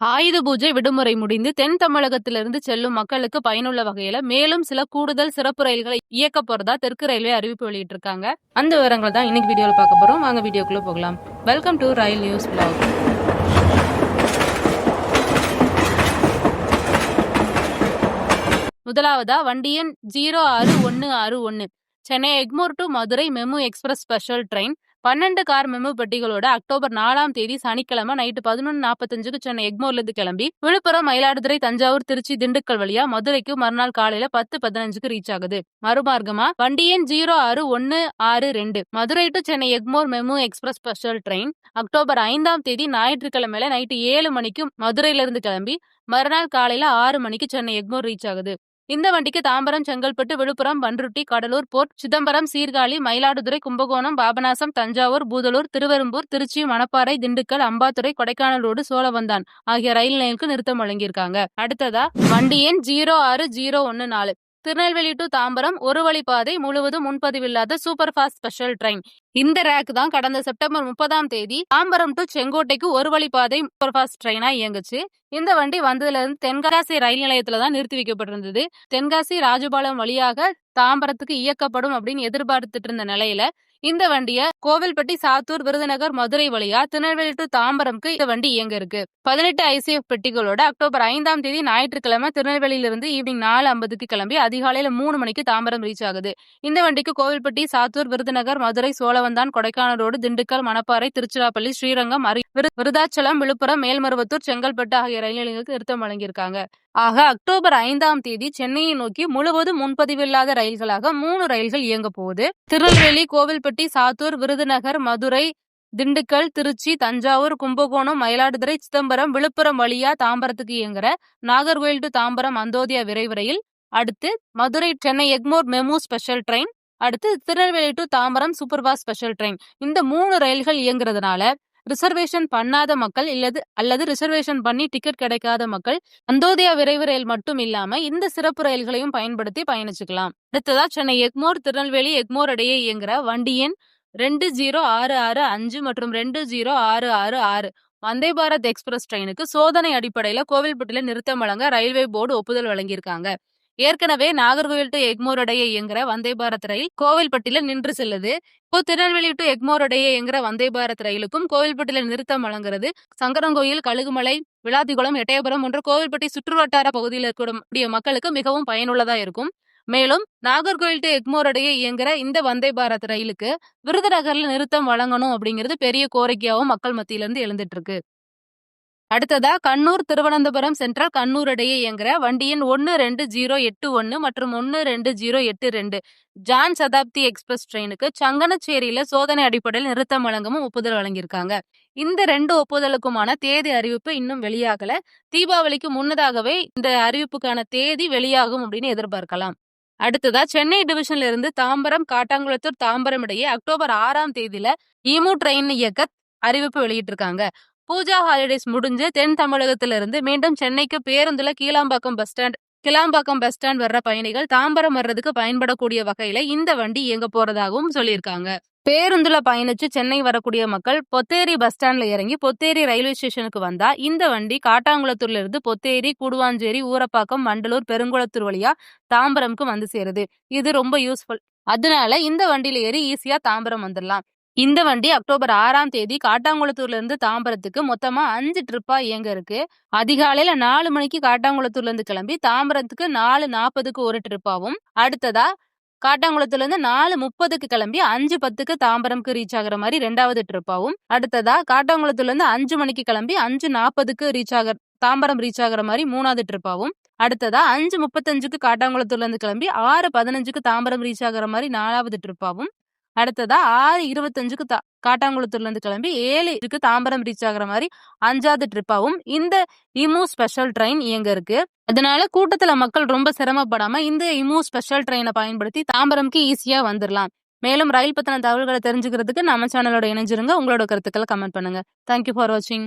ஆயுத பூஜை விடுமுறை முடிந்து தென் தமிழகத்திலிருந்து செல்லும் மக்களுக்கு பயனுள்ள வகையில மேலும் சில கூடுதல் சிறப்பு ரயில்களை இயக்க போறதா தெற்கு ரயில்வே அறிவிப்பு வெளியிட்டிருக்காங்க. அந்த விவரங்கள் தான் இன்னைக்கு வீடியோல பார்க்க போறோம். வாங்க வீடியோக்குள்ள போகலாம். Welcome to rail news blog முதலாவதா வண்டி எண் ஜீரோ ஆறு ஒன்னு ஆறு ஒன்னு. Chennai Egmore to Madurai MEMU express special train. பன்னெண்டு கார் மெமு பெட்டிகளோட அக்டோபர் நாலாம் தேதி சனிக்கிழமை நைட்டு பதினொன்று நாற்பத்தஞ்சுக்கு சென்னை எக்மோர்ல இருந்து கிளம்பி விழுப்புரம் மயிலாடுதுறை தஞ்சாவூர் திருச்சி திண்டுக்கல் வழியா மதுரைக்கு மறுநாள் காலையில பத்து பதினஞ்சுக்கு ரீச் ஆகுது. மறுமார்க்கமா? வண்டி எண் ஜீரோ ஆறு ஒன்னு ஆறு ரெண்டு. Madurai to Chennai Egmore MEMU express special train October ஐந்தாம் தேதி ஞாயிற்றுக்கிழமையில நைட்டு ஏழு மணிக்கு மதுரையில இருந்து கிளம்பி மறுநாள் காலையில ஆறு மணிக்கு சென்னை எக்மோர் ரீச் ஆகுது. இந்த வண்டிக்கு தாம்பரம் செங்கல்பட்டு விழுப்புரம் பன்ருட்டி கடலூர் போர்ட் சிதம்பரம் சீர்காழி மயிலாடுதுறை கும்பகோணம் பாபநாசம் தஞ்சாவூர் பூதலூர் திருவெரும்பூர் திருச்சி மணப்பாறை திண்டுக்கல் அம்பாத்துறை கொடைக்கானல் ரோடு சோழவந்தான் ஆகிய ரயில் நிலையங்களுக்கு நிறுத்தம் வழங்கியிருக்காங்க. அடுத்ததா வண்டி எண் ஜீரோ ஆறு ஜீரோ ஒன்னு நாலு. திருநெல்வேலி டு தாம்பரம் ஒரு வழிப்பாதை முழுவதும் முன்பதிவில்லாத சூப்பர் ஃபாஸ்ட் ஸ்பெஷல் ட்ரெயின். இந்த ரேக் தான் கடந்த செப்டம்பர் முப்பதாம் தேதி தாம்பரம் டு செங்கோட்டைக்கு ஒரு வழிப்பாதை சூப்பர் ஃபாஸ்ட் ட்ரெயினா இயங்குச்சு. இந்த வண்டி வந்ததுல இருந்து தென்காசி ரயில் நிலையத்துல தான் நிறுத்தி வைக்கப்பட்டிருந்தது. தென்காசி ராஜபாளையம் வழியாக தாம்பரத்துக்கு இயக்கப்படும் அப்படின்னு எதிர்பார்த்துட்டு இருந்த நிலையில இந்த வண்டிய கோவில்பட்டி சாத்தூர் விருதுநகர் மதுரை வழியா திருநெல்வேலி டு தாம்பரம்க்கு இந்த வண்டி இயங்க இருக்கு. பதினெட்டு ஐசிஎஃப் பெட்டிகளோட அக்டோபர் ஐந்தாம் தேதி ஞாயிற்றுக்கிழமை திருநெல்வேலியிலிருந்து ஈவினிங் நாலு ஐம்பதுக்கு கிளம்பி அதிகாலையில மூணு மணிக்கு தாம்பரம் ரீச் ஆகுது. இந்த வண்டிக்கு கோவில்பட்டி சாத்தூர் விருதுநகர் மதுரை சோழ கொடைக்கானல் ரோடு திண்டுக்கல் மணப்பாறை திருச்சிராப்பள்ளி ஸ்ரீரங்கம் அரி விருதாச்சலம் விழுப்புரம் மேல்மருவத்தூர் செங்கல்பட்டு ஆகிய ரயில் நிலையங்களுக்கு நிறுத்தம் வழங்கியிருக்காங்க. ஆக அக்டோபர் ஐந்தாம் தேதி சென்னையை நோக்கி முழுவதும் முன்பதிவில்லாத ரயில்களாக மூணு ரயில்கள் இயங்க போகுது. திருநெல்வேலி கோவில்பட்டி சாத்தூர் விருதுநகர் மதுரை திண்டுக்கல் திருச்சி தஞ்சாவூர் கும்பகோணம் மயிலாடுதுறை சிதம்பரம் விழுப்புரம் வழியா தாம்பரத்துக்கு இயங்குற நாகர்கோயில் டு தாம்பரம் அந்தோதியா விரைவு ரயில். அடுத்து Madurai Chennai Egmore MEMU special train. அடுத்து Tirunelveli to Tambaram super fast special train இந்த மூணு ரயில்கள் இயங்குறதுனால ரிசர்வேஷன் பண்ணாத மக்கள் இல்லது அல்லது ரிசர்வேஷன் பண்ணி டிக்கெட் கிடைக்காத மக்கள் அந்தோதயா விரைவு ரயில் மட்டும் இல்லாம இந்த சிறப்பு ரயில்களையும் பயன்படுத்தி பயணிச்சுக்கலாம். அடுத்ததா சென்னை எக்மோர் திருநெல்வேலி எக்மோர் இடையே இயங்குற வண்டி எண் ரெண்டு ஜீரோ ஆறு ஆறு அஞ்சு மற்றும் ரெண்டு ஜீரோ ஆறு ஆறு ஆறு. வந்தே பாரத் எக்ஸ்பிரஸ் ட்ரெயினுக்கு சோதனை அடிப்படையில கோவில்பட்டியில் நிறுத்தம் வழங்க ரயில்வே போர்டு ஒப்புதல் வழங்கியிருக்காங்க. ஏற்கனவே நாகர்கோவில் டு எக்மோர் இடையே இயங்குற வந்தே பாரத் ரயில் கோவில்பட்டியில நின்று செல்லுது. இப்போ திருநெல்வேலி டு எக்மோர் இடையே இயங்குற வந்தே பாரத் ரயிலுக்கும் கோவில்பட்டியில நிறுத்தம் வழங்குறது. சங்கரங்கோயில் கழுகுமலை விளாத்திகுளம் எட்டயபுரம் போன்ற கோவில்பட்டி சுற்றுவட்டார பகுதியில் இருக்கக்கூடிய மக்களுக்கு மிகவும் பயனுள்ளதா இருக்கும். மேலும் நாகர்கோவில் டு எக்மோர் இடையே இயங்குற இந்த வந்தே பாரத் ரயிலுக்கு விருதுநகர்ல நிறுத்தம் வழங்கணும் அப்படிங்கிறது பெரிய கோரிக்கையாகவும் மக்கள் மத்தியில இருந்து எழுந்துட்டு இருக்கு. அடுத்ததா கண்ணூர் திருவனந்தபுரம் சென்ட்ரல் கண்ணூர் இடையே இயங்குற வண்டி எண் ஒன்று ரெண்டு ஜீரோ எட்டு ஒன்று மற்றும் ஒன்று ரெண்டு ஜீரோ எட்டு ரெண்டு ஜான் சதாப்தி எக்ஸ்பிரஸ் ட்ரெயினுக்கு சங்கனச்சேரியில சோதனை அடிப்படையில் நிறுத்தம் வழங்கவும் ஒப்புதல் வழங்கியிருக்காங்க. இந்த ரெண்டு ஒப்புதலுக்குமான தேதி அறிவிப்பு இன்னும் வெளியாகல. தீபாவளிக்கு முன்னதாகவே இந்த அறிவிப்புக்கான தேதி வெளியாகும் அப்படின்னு எதிர்பார்க்கலாம். அடுத்ததா சென்னை டிவிஷன்ல இருந்து தாம்பரம் காட்டாங்குளத்தூர் தாம்பரம் இடையே அக்டோபர் ஆறாம் தேதியில ஈமு ட்ரெயின் இயக்க அறிவிப்பு வெளியிட்டிருக்காங்க. பூஜா ஹாலிடேஸ் முடிஞ்சு தென் தமிழகத்திலிருந்து மீண்டும் சென்னைக்கு பேருந்துல Keelambakkam bus stand Kilambakkam bus stand வர்ற பயணிகள் தாம்பரம் வர்றதுக்கு பயன்படக்கூடிய வகையில இந்த வண்டி இயங்க போறதாகவும் சொல்லியிருக்காங்க. பேருந்துல பயணிச்சு சென்னை வரக்கூடிய மக்கள் பொத்தேரி பஸ் ஸ்டாண்ட்ல இறங்கி பொத்தேரி ரயில்வே ஸ்டேஷனுக்கு வந்தா இந்த வண்டி காட்டாங்குளத்தூர்ல இருந்து பொத்தேரி கூடுவாஞ்சேரி ஊரப்பாக்கம் மண்டலூர் பெருங்குளத்தூர் வழியா தாம்பரம்க்கு வந்து சேருது. இது ரொம்ப யூஸ்ஃபுல் அதனால இந்த வண்டியில ஏறி ஈஸியா தாம்பரம் வந்துடலாம் இந்த வண்டி அக்டோபர் ஆறாம் தேதி காட்டாங்குளத்தூர்ல இருந்து தாம்பரத்துக்கு மொத்தமா அஞ்சு ட்ரிப்பா இயங்க இருக்கு. அதிகாலையில நாலு மணிக்கு காட்டாங்குளத்தூர்ல இருந்து கிளம்பி தாம்பரத்துக்கு நாலு நாற்பதுக்கு ஒரு ட்ரிப்பாகவும் அடுத்ததா காட்டாங்குளத்துல இருந்து நாலு முப்பதுக்கு கிளம்பி அஞ்சு பத்துக்கு தாம்பரம்க்கு ரீச் ஆகுற மாதிரி ரெண்டாவது ட்ரிப்பாகவும் அடுத்ததா காட்டாங்குளத்துல இருந்து அஞ்சு மணிக்கு கிளம்பி அஞ்சு நாற்பதுக்கு ரீச் ஆக தாம்பரம் ரீச் ஆகுற மாதிரி மூணாவது ட்ரிப்பாகவும் அடுத்ததா அஞ்சு முப்பத்தஞ்சுக்கு காட்டாங்குளத்தூர்ல இருந்து கிளம்பி ஆறு பதினஞ்சுக்கு தாம்பரம் ரீச் ஆகிற மாதிரி நாலாவது ட்ரிப்பாகவும் அடுத்ததா ஆறு இருபத்தஞ்சுக்கு தா காட்டாங்குளத்தூர்ல இருந்து கிளம்பி ஏழு இருக்கு தாம்பரம் ரீச் ஆகுற மாதிரி அஞ்சாவது ட்ரிப்பாகவும் இந்த இமு ஸ்பெஷல் ட்ரெயின் இயங்க இருக்கு. அதனால கூட்டத்துல மக்கள் ரொம்ப சிரமப்படாம இந்த இமு ஸ்பெஷல் ட்ரெயினை பயன்படுத்தி தாம்பரம்க்கு ஈஸியா வந்துடலாம் மேலும் ரயில் பத்தின தகவல்களை தெரிஞ்சுக்கிறதுக்கு நம்ம சேனலோட இணைஞ்சிருங்க. உங்களோட கருத்துக்களை கமெண்ட் பண்ணுங்க. தேங்க்யூ ஃபார் வாட்சிங்